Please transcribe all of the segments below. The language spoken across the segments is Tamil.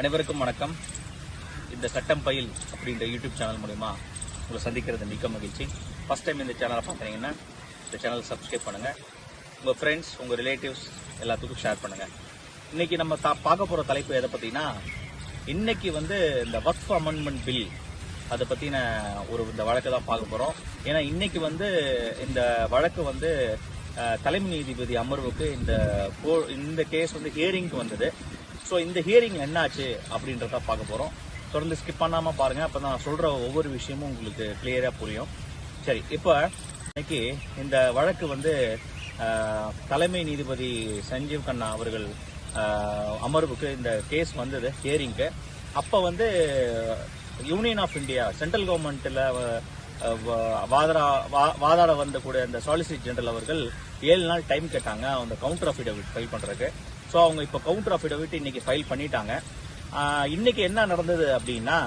அனைவருக்கும் வணக்கம். இந்த சட்டம் பயில் அப்படின்ற யூடியூப் சேனல் மூலிமா உங்களை சந்திக்கிறது மிக்க மகிழ்ச்சி. ஃபர்ஸ்ட் டைம் இந்த சேனலை பார்க்குறீங்கன்னா இந்த சேனலை சப்ஸ்கிரைப் பண்ணுங்கள் உங்கள் ஃப்ரெண்ட்ஸ் உங்கள் ரிலேட்டிவ்ஸ் எல்லாத்துக்கும் ஷேர் பண்ணுங்கள் இன்றைக்கி நம்ம தா பார்க்க போகிற தலைப்பு எதை பற்றினா இன்றைக்கி வந்து இந்த வக்ஃப் அமெண்ட்மெண்ட் பில் அதை பற்றின ஒரு இந்த வழக்கை தான் பார்க்க போகிறோம் ஏன்னா இன்றைக்கி வந்து இந்த வழக்கு வந்து தலைமை நீதிபதி அமர்வுக்கு இந்த இந்த கேஸ் வந்து ஹியரிங்க்கு வந்தது. ஸோ இந்த ஹியரிங் என்னாச்சு அப்படின்றத பார்க்க போகிறோம் தொடர்ந்து ஸ்கிப் பண்ணாமல் பாருங்கள் அப்போ நான் சொல்கிற ஒவ்வொரு விஷயமும் உங்களுக்கு கிளியராக புரியும். சரி இப்போ இன்னைக்கு இந்த வழக்கு வந்து தலைமை நீதிபதி சஞ்சீவ் கண்ணா அவர்கள் அமர்வுக்கு இந்த கேஸ் வந்தது ஹியரிங்க்கு அப்போ வந்து யூனியன் ஆஃப் இந்தியா சென்ட்ரல் கவர்மெண்ட்டில் வாதாட வா- வாதாட வந்த கூட சாலிசிட் ஜெனரல் அவர்கள் ஏழு நாள் டைம் கேட்டாங்க. அந்த கவுண்டர் அஃபிடவிட் ஃபைல் பண்ணுறதுக்கு ஸோ அவங்க இப்போ கவுண்டர் அஃபிடவிட் இன்னைக்கு ஃபைல் பண்ணிட்டாங்க. இன்னைக்கு என்ன நடந்தது அப்படின்னா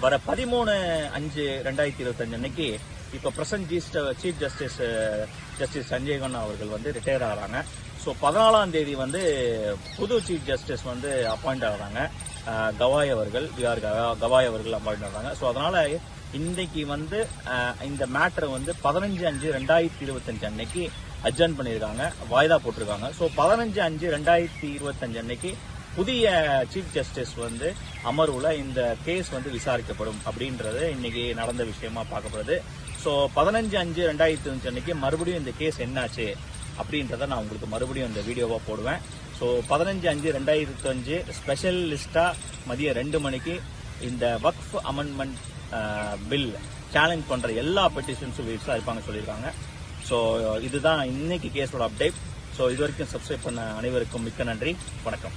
வர பதிமூணு அஞ்சு ரெண்டாயிரத்தி இருபத்தஞ்சு அன்னைக்கு இப்போ present chief justice justice Sanjay Khanna அவர்கள் வந்து ரிட்டையர் ஆகிறாங்க. ஸோ பதினாலாம் தேதி வந்து புது சீஃப் ஜஸ்டிஸ் வந்து அப்பாயிண்ட் ஆகிறாங்க. கவாய் அவர்கள் விஆர் கவாய் அவர்கள் அப்பாயிண்ட் ஆகிறாங்க. ஸோ அதனால் இன்றைக்கு வந்து இந்த மேட்டரை வந்து பதினஞ்சு அஞ்சு ரெண்டாயிரத்தி இருபத்தஞ்சு அன்னைக்கு அட்ஜன் பண்ணியிருக்காங்க. வாய்தா போட்டிருக்காங்க. ஸோ பதினஞ்சு அஞ்சு ரெண்டாயிரத்தி இருபத்தஞ்சு அன்னைக்கு புதிய சீஃப் ஜஸ்டிஸ் வந்து அமர்வில் இந்த கேஸ் வந்து விசாரிக்கப்படும் அப்படின்றது இன்னைக்கு நடந்த விஷயமா பார்க்கப்படுது. ஸோ பதினஞ்சு அஞ்சு ரெண்டாயிரத்தி அஞ்சு அன்னைக்கு மறுபடியும் இந்த கேஸ் என்னாச்சு அப்படின்றத நான் உங்களுக்கு மறுபடியும் இந்த வீடியோவாக போடுவேன். ஸோ பதினஞ்சு அஞ்சு ரெண்டாயிரத்தி அஞ்சு மதியம் ரெண்டு மணிக்கு இந்த வக்ஃப் அமெண்ட்மெண்ட் பில் சேலஞ்ச் பண்ற எல்லா பெட்டிஷன்ஸும் விசாரிப்பாங்க சொல்லியிருக்காங்க. ஸோ இதுதான் இன்னைக்கு கேஸோட அப்டேட் ஸோ இது வரைக்கும் சப்ஸ்கிரைப் பண்ண அனைவருக்கும் மிக்க நன்றி. வணக்கம்.